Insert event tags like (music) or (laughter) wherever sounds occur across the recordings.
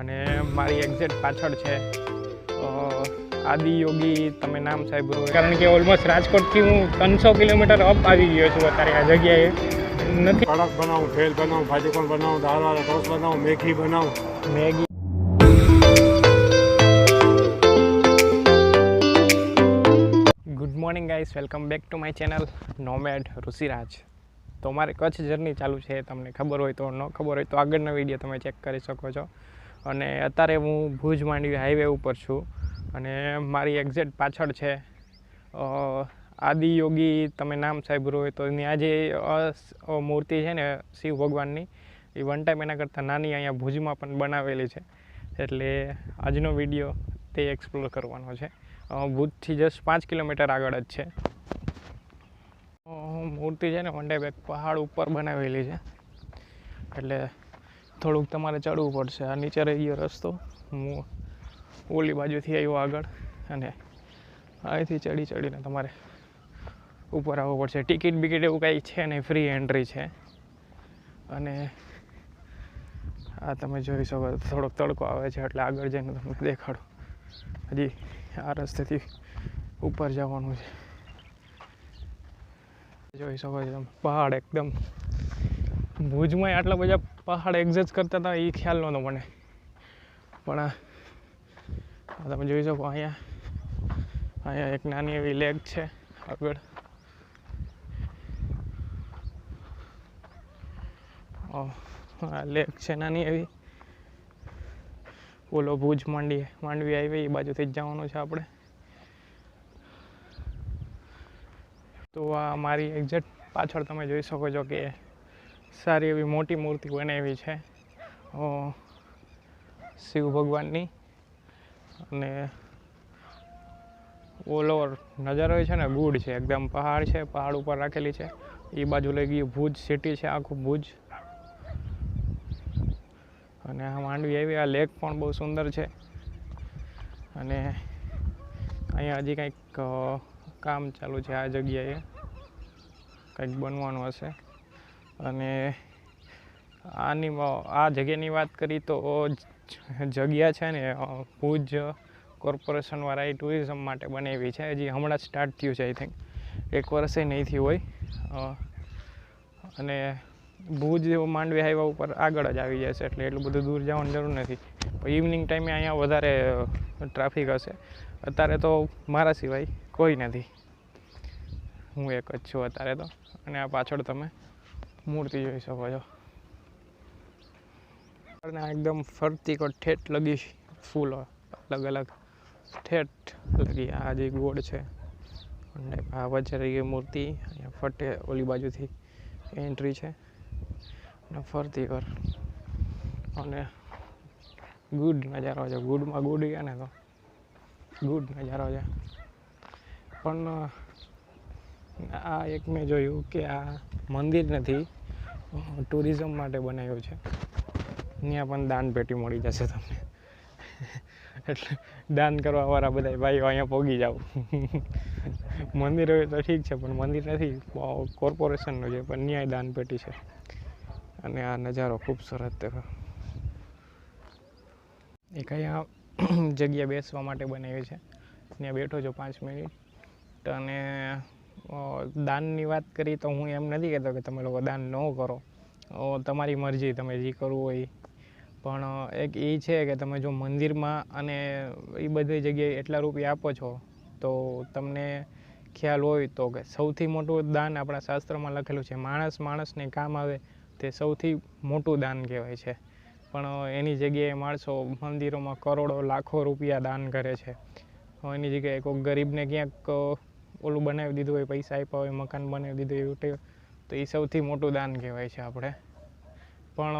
અને મારી એક્ઝેક્ટ પાછળ છે. આદિયોગી તમે નામ સાંભળ્યું. કારણ કે ઓલમોસ્ટ રાજકોટથી હું ત્રણસો કિલોમીટર અપ આવી ગયો છું અત્યારે આ જગ્યાએ. નથી. કડક બનાવું ભેલ બનાવું ભાજીકોણ બનાવું દાળવાળા ટોસ બનાવું મેગી બનાવું. Maggi. Good morning guys welcome back to my channel Nomad Rishiraj તો મારે કચ્છ જર્ની ચાલુ છે તમને ખબર હોય તો ન ખબર હોય તો આગળનો વીડિયો તમે ચેક કરી શકો છો. અને અત્યારે હું ભુજ માંડવી હાઈવે ઉપર છું. અને મારી એક્ઝેક્ટ પાછળ છે આદિયોગી તમે નામ સાંભળ્યું હોય તો ત્યાં જે મૂર્તિ છે ને શિવ ભગવાનની, એ વન ટાઈમ એના કરતાં નાની અહીંયા ભુજમાં પણ બનાવેલી છે. એટલે આજનો વીડિયો તે એક્સપ્લોર કરવાનો છે. ભુજથી જસ્ટ પાંચ કિલોમીટર આગળ જ છે. મૂર્તિ છે ને વન ટાઈમ એક પહાડ ઉપર બનાવેલી છે. એટલે થોડુંક તમારે ચડવું પડશે. આ નીચે રહી ગયો રસ્તો. હું ઓલી બાજુથી આવ્યો આગળ અને અહીંથી ચડી ચડીને તમારે ઉપર આવવું પડશે. ટિકિટ બિકિટ એવું કાંઈ છે નહીં. ફ્રી એન્ટ્રી છે. અને આ તમે જોઈ શકો થોડોક તડકો આવે છે એટલે આગળ જઈને તમને દેખાડું. હજી આ રસ્તેથી ઉપર જવાનું છે. જોઈ શકો છો તમે, પહાડ એકદમ. ભુજમાં આટલા બધા પહાડ એક્ઝેસ્ટ કરતા હતા, એ ખ્યાલ નહોતો મને. પણ આ તમે જોઈ શકો અહીંયા. અહીંયા એક નાની એવી લેક છે, આગળ. આ લેક છે નાની એવી. ઓલો ભુજ માંડવી માંડવી આવી, એ બાજુથી જ જવાનું છે આપણે. તો આ મારી એક્ઝેક્ટ પાછળ તમે જોઈ શકો છો કે સારી એવી મોટી મૂર્તિ બનાવી છે. શિવ ભગવાનની. અને ઓલ ઓવર નજારો છે ને ગુડ છે, એકદમ પહાડ છે, પહાડ ઉપર રાખેલી છે. એ બાજુ લઈ ગઈ ભુજ સિટી છે, આખું ભુજ. અને આ માંડવી આવી, આ લેક પણ બહુ સુંદર છે. અને અહીંયા હજી કંઈક કામ ચાલુ છે આ જગ્યાએ. કંઈક બનવાનું હશે. અને આની આ જગ્યાની વાત કરી તો જગ્યા છે ને ભુજ ભુજ કોર્પોરેશનવાળાએ ટુરિઝમ માટે બનાવી છે, હજી હમણાં જ સ્ટાર્ટ થયું છે આઈ થિંક એક વર્ષે નહીં થયું હોય. અને ભુજ માંડવી હાઈવા ઉપર આગળ જ આવી જશે એટલે એટલું બધું દૂર જવાની જરૂર નથી. ઇવનિંગ ટાઈમે અહીંયા વધારે ટ્રાફિક હશે. અત્યારે તો મારા સિવાય કોઈ નથી. હું એક જ છું અત્યારે તો. અને આ પાછળ તમે? મૂર્તિ જોઈ શકો છો. એકદમ ફરતી કો ઠેઠ લગી ફૂલો. અલગ અલગ. ઠેઠ લગી. આ જે ગોળ છે. અને આ વચ્ચે રહી મૂર્તિ. અહીંયા ફટે ઓલી બાજુથી એન્ટ્રી છે. અને ફરતી કર. અને ગુડ નજારો છે. ગુડમાં ગુડ ગયા ને તો. ગુડ નજારો છે. પણ આ એક મેં જોયું કે આ મંદિર નથી, ટુરિઝમ માટે બનાવ્યું છે. ત્યાં પણ દાન પેટી મળી જશે તમને. એટલે દાન કરવાવાળા બધા ભાઈઓ અહીંયા પોગી જાવ મંદિર હોય તો ઠીક છે, પણ મંદિર નથી કોર્પોરેશનનું છે, પણ ન્યાય દાન પેટી છે. અને આ નજારો ખૂબ સરસ દેખો એક અહીંયા જગ્યા બેસવા માટે બનાવી છે. ત્યાં બેઠો છો પાંચ મિનિટ. અને દાનની વાત કરી તો હું એમ નથી કહેતો કે તમે લોકો દાન ન કરો. તમારી મરજી, તમે જે કરવું હોય. પણ એક એ છે કે તમે જો મંદિરમાં અને એ બધી જગ્યાએ એટલા રૂપિયા આપો છો, તો તમને ખ્યાલ હોય તો કે સૌથી મોટું દાન આપણા શાસ્ત્રમાં લખેલું છે, માણસ માણસને કામ આવે તે સૌથી મોટું દાન કહેવાય છે. પણ એની જગ્યાએ માણસો મંદિરોમાં કરોડો, લાખો રૂપિયા દાન કરે છે. એની જગ્યાએ કોઈ ગરીબને ક્યાંક ઓલું બનાવી દીધું હોય, પૈસા આપ્યા હોય, મકાન બનાવી દીધું એવું તે. તો એ સૌથી મોટું દાન કહેવાય છે આપણે. પણ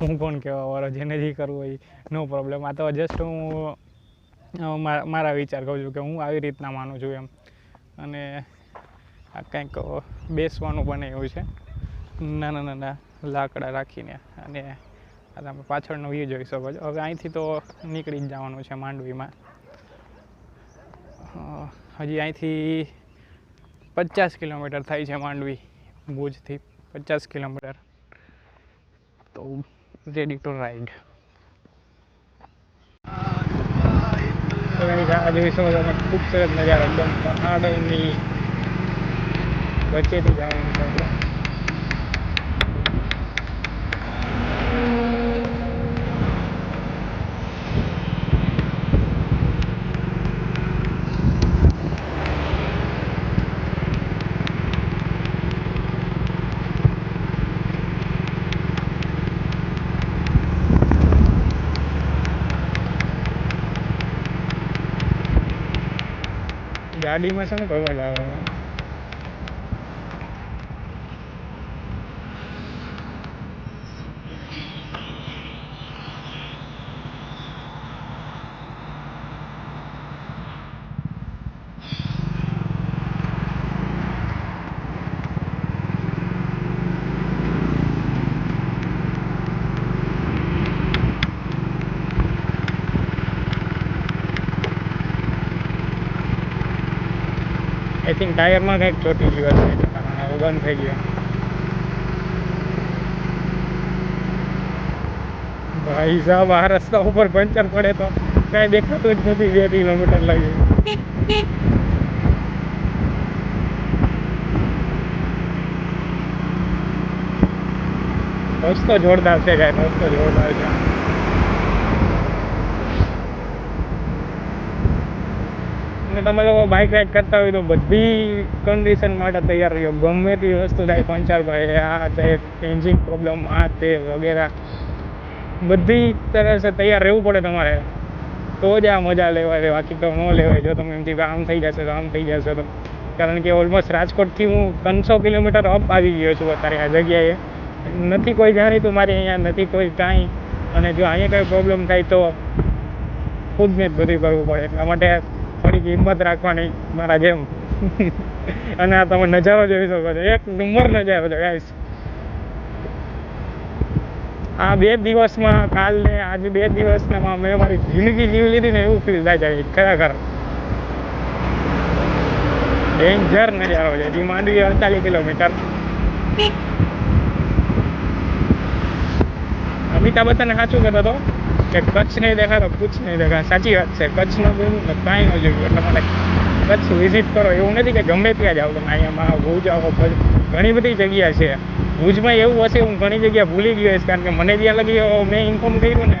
હું કોણ કહેવા વાળો જેને જે કરવું હોય નો પ્રોબ્લેમ આ તો જસ્ટ હું મારા વિચાર કહું છું કે હું આવી રીતના માનું છું એમ. અને આ કંઈક બેસવાનું બેસવાનું બનાવ્યું છે. નાના નાના લાકડા રાખીને અને આ તમે પાછળનો વ્યૂ જોઈ શકો છો. હવે અહીંથી તો નીકળી જ જવાનું છે માંડવીમાં. હજી અહીંથી પચાસ કિલોમીટર થાય છે માંડવી ભુજથી. પચાસ કિલોમીટર. તો રેડી ટુ રાઈડ આજવી સમજામાં ખૂબ સરસ નજારો એકદમ પહાડોની વચ્ચેથી જવાનું છે આપણે. ગાડીમાં છે આઈ થિંક ટાયરમાં કંઈક ચોટી ગયું હશે. એટલે કારણે હવે બંધ થઈ ગયો. ભાઈ સાહેબ આ રસ્તા ઉપર પંચર પડે તો કાંઈ દેખાતું જ નથી બે કિલોમીટર લાગે. રસ્તો જોરદાર છે કાંઈ રસ્તો જોરદાર છે. અને તમે લોકો બાઇક રાઇડ કરતા હોય તો બધી કન્ડિશન માટે તૈયાર રહ્યો. ગમે તે વસ્તુ થાય, પંચર ભાઈ, આ તે એન્જિન પ્રોબ્લેમ આ તે વગેરે. બધી તરસે તૈયાર રહેવું પડે તમારે. તો જ આ મજા લેવાય બાકી તો ન લેવાય. જો તમે એમથી આમ થઈ જશે તો આમ થઈ જશે તો. કારણ કે ઓલમોસ્ટ રાજકોટથી હું ત્રણસો કિલોમીટર અપ આવી ગયો છું અત્યારે આ જગ્યાએ. નથી કોઈ જાણીતું મારી અહીંયા, નથી કોઈ કાંઈ. અને જો અહીંયા કંઈ પ્રોબ્લેમ થાય તો ખુદને જ બધું કરવું પડે. એટલા માટે થોડીક હિંમત રાખવાની, મારા જેમ. અને આ તમે નજારો જોઈ શકો છો. એક નંબર નજારો છે ગાઈસ આ બે દિવસમાં કાલ ને આજે બે દિવસમાં મેં મારી જિંદગી જીવી લીધી ને એવું ફીલ થાય છે, ખરેખર. ડેન્જર નજારો છે. હજી માંડવી અડતાલીસ કિલોમીટર. અમિતાભ બચ્ચન સાચું કહેતો હતો કે કચ્છ નહીં દેખાતો કુછ નહીં દેખાય. સાચી વાત છે. કચ્છનું જોયું કાંઈ ન જોયું. એટલે મને કચ્છ વિઝિટ કરો એવું નથી કે ગમે ત્યાં જાઓ તમે. અહીંયામાં ભુજ આવો ઘણી બધી જગ્યા છે. ભુજમાં એવું હશે, હું ઘણી જગ્યા ભૂલી ગયો હોઈશ કારણ કે મને જ્યાં લગી મેં ઇન્ફોર્મ કર્યું ને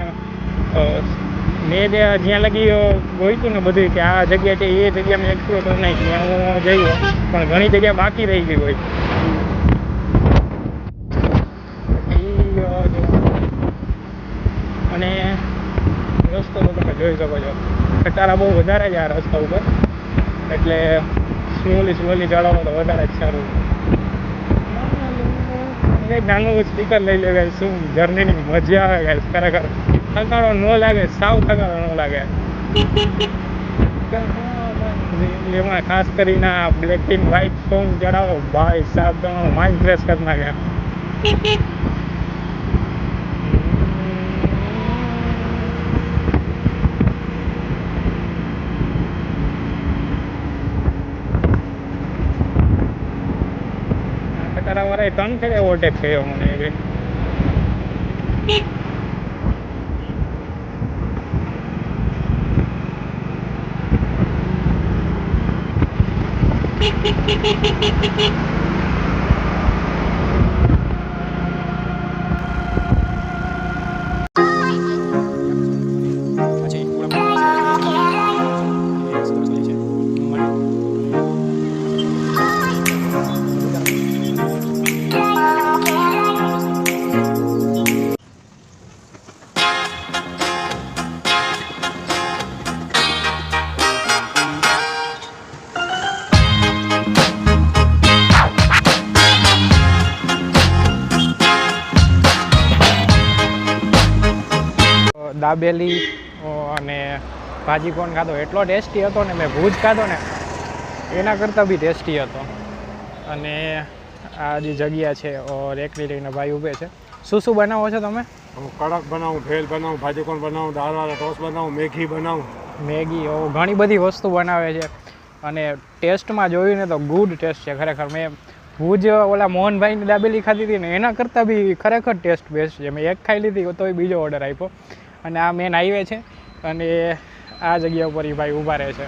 મેં જ્યાં લગી ગયું ને બધું કે આ જગ્યા છે, એ જગ્યા મેં એક્સપ્લોર કરી નાખી. હું જઈ પણ ઘણી જગ્યા બાકી રહી ગઈ હોય ઈ, અ, જો- અને રસ્તો તો તમે જોઈ શકો છો. ખટારા બહુ વધારે છે આ રસ્તા ઉપર. એટલે સ્લોલી સ્લોલી ચડાવો તો વધારે જ સારું નાનું સ્પીકર લઈ લે, guys. શું જર્નીની મજા આવે ગાય ખરેખર. થકાડો ન લાગે, સાવ થકાડો ન લાગે. એમાં ખાસ કરીને આ બ્લેક એન્ડ વ્હાઇટ સોંગ ચડાવો. ભાઈ સાહેબ તમારો માઇન્ડ ફ્રેશ કરી નાખે વાળાએ ત્રણ ફેરે ઓવરટેક થયો મને એ ભાઈ. (laughs) દાબેલી અને ભાજી કોણ ખાધો. એટલો ટેસ્ટી હતો ને મેં ભૂજ ખાધો ને એના કરતાં બી ટેસ્ટી હતો. અને આ જે જગ્યા છે એકલી લઈને ભાઈ ઊભે છે. શું શું બનાવો છો તમે? હું કડક બનાવું ભેલ બનાવું ભાજી કોણ બનાવું દાળવાળા ટોસ બનાવું મેગી બનાવું. મેગી ઓ ઘણી બધી વસ્તુ બનાવે છે. અને ટેસ્ટમાં જોયું ને તો ગુડ ટેસ્ટ છે ખરેખર. મેં ભુજ ઓલા મોહનભાઈની દાબેલી ખાધી હતી ને એના કરતાં બી ખરેખર ટેસ્ટ બેસ્ટ છે. મેં એક ખાઈ લીધી તોય બીજો ઓર્ડર આપ્યો. અને આ મેન હાઈવે છે અને આ જગ્યા ઉપર એ ભાઈ ઊભા રહે છે.